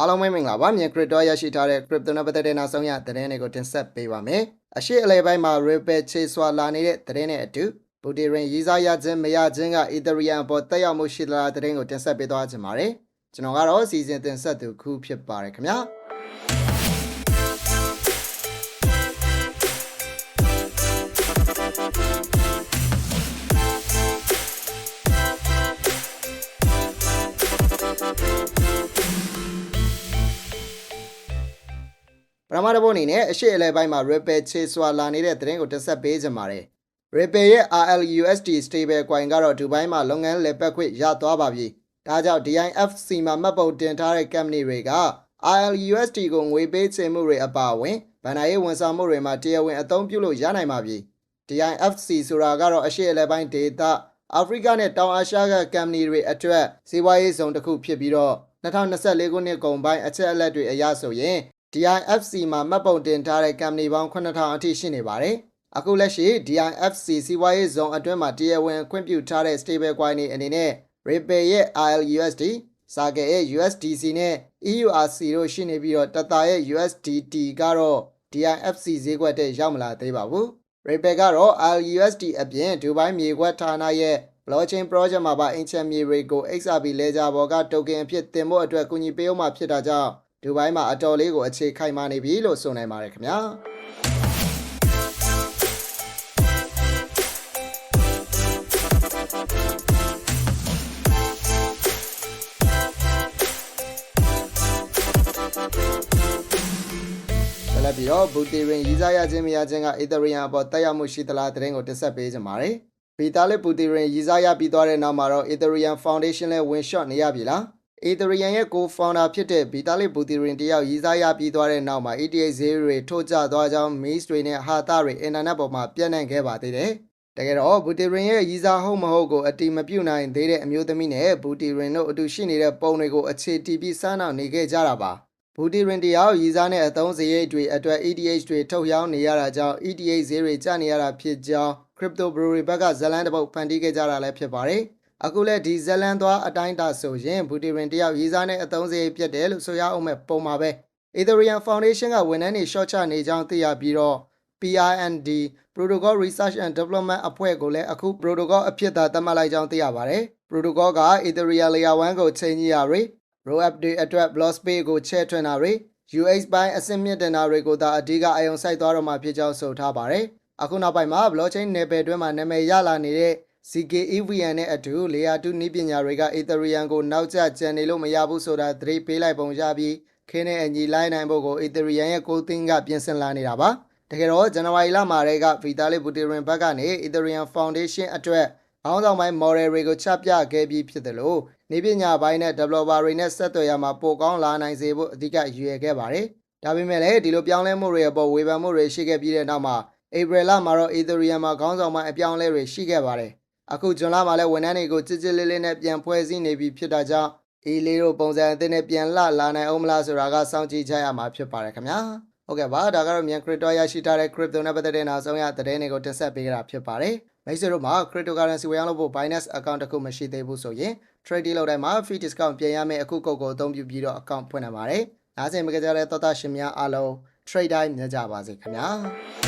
အားလုံးပဲမင်္ဂလာပါမြန် crypto ရရှိထားတဲ့ crypto နဲ့ပတ်သက်တဲ့နောက်ဆုံးရသတင်းတွေကိုတင်ဆက်ပေးပါမယ်အရှိအလဲပိုင်းမှာ Ripple ချေစွာလာနေတဲ့သတင်းနဲ့အတူဘူတီရင်ရေးစားရခြင်းမရခြင်းက Ethereum ပေါ်တက်ရောက်မှုရှိသလားသတင်းကိုတင်ဆက်ပေးသွားခြင်းပါတယ်ကျွန်တော်ကတော့စီစဉ်တင်ဆက်သူခုဖြစ်ပါတယ်ခင်ဗျာ ပထမတစ်ပုတ်အနေနဲ့အရှိအလဲပိုင်းမှာ Ripple ချေစွာလာနေတဲ့သတင်းကိုတင်ဆက်ပေးကြပါမယ်။ Ripple ရဲ့ RLUSD stable coin ကတော့ဒူဘိုင်းမှာလုပ်ငန်းလည်ပတ်ခွင့်ရသွားပါပြီ။ဒါကြောင့် DIFC မှာမှတ်ပုံတင်ထားတဲ့ company တွေက RLUSD ကိုငွေပေးချေမှုတွေအပါအဝင်ဗဏ္ဍာရေးဝန်ဆောင်မှုတွေမှာတရားဝင်အသုံးပြုလို့ရနိုင်ပါပြီ။ DIFC ဆိုတာကတော့အရှိအလဲပိုင်း data အာဖရိကနဲ့တောင်အာရှက company တွေအတွက်စီးပွားရေးဇုံတစ်ခုဖြစ်ပြီးတော့2024ခုနှစ်ကုန်ပိုင်းအချက်အလက်တွေအရဆိုရင် DIFC မှာမှတ်ပုံတင်ထားတဲ့ company ပေါင်း9000အထိရှိနေပါတယ်။အခုလက်ရှိ DIFC စီးပွားရေးဇုံအတွင်းမှာတရားဝင်ခွင့်ပြုထားတဲ့ stable coin တွေအနေနဲ့ Ripple ရဲ့ RLUSD, Saga ရဲ့ USDC နဲ့ EURC တို့ရှိနေပြီးတော့ Tether ရဲ့ USDT ကတော့ DIFC ဈေးကွက်တဲ့ရောက်မလာသေးပါဘူး။ Ripple ကတော့ RLUSD အပြင်ဒူဘိုင်းမြေကွက်ဌာနရဲ့ blockchain project မှာပါအင်ချန်မြေတွေကို XRP ledger ပေါ်က token အဖြစ်တင်ဖို့အတွက်ကူညီပေးအောင်မှာဖြစ်တာကြောင့် ဒူဘိုင်းမှာအတော်လေးကိုအခြေခိုင်မာနေပြီလို့ဆိုနိုင်ပါတယ်ခင်ဗျာဆက်လက်ပြီးတော့ဘူတီရင်ရီးစားရခြင်းမရခြင်းက Ethereum အပေါ်တက်ရောက်မှုရှိသလားသတင်းကိုတင်ဆက်ပေးကြပါမယ်။ဗီတာလစ်ဘူတီရင်ရီးစားရပြီးသွားတဲ့နောက်မှာတော့ Ethereum Foundation နဲ့ဝင် short နေရပြီလား။ Ethereum ရဲ့ co-founder ဖြစ်တဲ့ Vitalik Buterin တယောက်ရည်စားရပြီးသွားတဲ့နောက်မှာ ETH ဈေးတွေထိုးကျသွားကြောင်း Maze တွေနဲ့ဟာတာတွေအင်တာနက်ပေါ်မှာပြန့်နှံ့ခဲ့ပါသေးတယ်။တကယ်တော့ Buterin ရဲ့ရည်စားဟုတ်မဟုတ်ကိုအတိမပြုတ်နိုင်သေးတဲ့အမျိုးသမီးနဲ့ Buterin တို့အတူရှိနေတဲ့ပုံတွေကိုအခြေတည်ပြီးစမ်းနောက်နေခဲ့ကြတာပါ။ Buterin တယောက်ရည်စားနဲ့အသုံးစရိတ်တွေအတွက် ETH တွေထုတ်ရောင်းနေရတာကြောင့် ETH ဈေးတွေကျနေရတာဖြစ်ကြောင်း Crypto Brewery ဘက်ကဇလန်တစ်ပုတ်ဖန်တီးခဲ့ကြတာလည်းဖြစ်ပါတယ်။ အခုလဲဒီဇလန်သွားအတိုင်းတာဆိုရင်ဘူတီရင်တယောက်ရေးစားနဲ့အသုံးစရိတ်ပြတ်တယ်လို့ဆိုရအောင်မဲ့ပုံပါပဲ Ethereum Foundation ကဝန်ထမ်းတွေ short ချနေကြောင်းသိရပြီးတော့ PRND Protocol Research and Development အဖွဲ့ကိုလည်းအခု protocol အဖြစ်သာသတ်မှတ်လိုက်ကြောင်းသိရပါတယ် protocol က Ethereum Layer 1ကိုချိန်ကြီးရတွေ roll up တွေအတွက် block space ကိုချဲ့ထွင်တာတွေ UX ပိုင်းအဆင့်မြင့်တင်တာတွေကိုသာအဓိကအယုံစိုက်သွားတော့မှာဖြစ်ကြောင်းဆိုထားပါတယ်အခုနောက်ပိုင်းမှာ blockchain နယ်ပယ်တွင်းမှာနာမည်ရလာနေတဲ့ ZK EVM နဲ့အတူ Layer 2နည်းပညာတွေက Ethereum ကိုနောက်ကျကျန်နေလို့မရဘူးဆိုတာသတိပေးလိုက်ပုံရပြီးခင်းနဲ့အညီလိုက်နိုင်ဖို့ကို Ethereum ရဲ့ကိုသင်းကပြင်ဆင်လာနေတာပါတကယ်တော့ဇန်နဝါရီလမှာတည်းက Vitalik Buterin ဘက်ကနေ Ethereum Foundation အတွက်အောင်းဆောင်ပိုင်း model တွေကိုချပြခဲ့ပြီးဖြစ်တယ်လို့နေပညာပိုင်းနဲ့ developer တွေနဲ့ဆက်သွယ်ရမှာပိုကောင်းလာနိုင်စေဖို့အဓိကရည်ရွယ်ခဲ့ပါတယ်ဒါပေမဲ့လည်းဒီလိုပြောင်းလဲမှုတွေအပေါ်ဝေဖန်မှုတွေရှိခဲ့ပြီးတဲ့နောက်မှာ April လမှာတော့ Ethereum မှာခေါင်းဆောင်ပိုင်းအပြောင်းအလဲတွေရှိခဲ့ပါတယ် အခုဂျွန်လမှာလည်းဝန်ထမ်းတွေကိုကြစ်ကြစ်လေးလေးနဲ့ပြန်ဖွဲ့စည်းနေပြီဖြစ်တာကြောင့်အေးလေးတို့ပုံစံအသစ်နဲ့ပြန်လှလာနိုင်အောင်မလားဆိုတာကစောင့်ကြည့်ကြရမှာဖြစ်ပါတယ်ခင်ဗျာဟုတ်ကဲ့ပါဒါကတော့မြန် crypto ရရှိထားတဲ့ crypto နဲ့ပတ်သက်တဲ့နောက်ဆုံးရသတင်းတွေကိုတင်ဆက်ပေးကြတာဖြစ်ပါတယ်မိတ်ဆွေတို့မှာ cryptocurrency ဝယ်ရောက်လို့ဖို့ Binance account တစ်ခုမရှိသေးဘူးဆိုရင် trade လုပ်တိုင်းမှာ free discount ပြင်ရမယ့်အခုကုတ်ကိုအသုံးပြုပြီးတော့ account ဖွင့်နိုင်ပါတယ်နားဆင်မကြတဲ့သောတာရှင်များအားလုံး trade တိုင်းမြတ်ကြပါစေခင်ဗျာ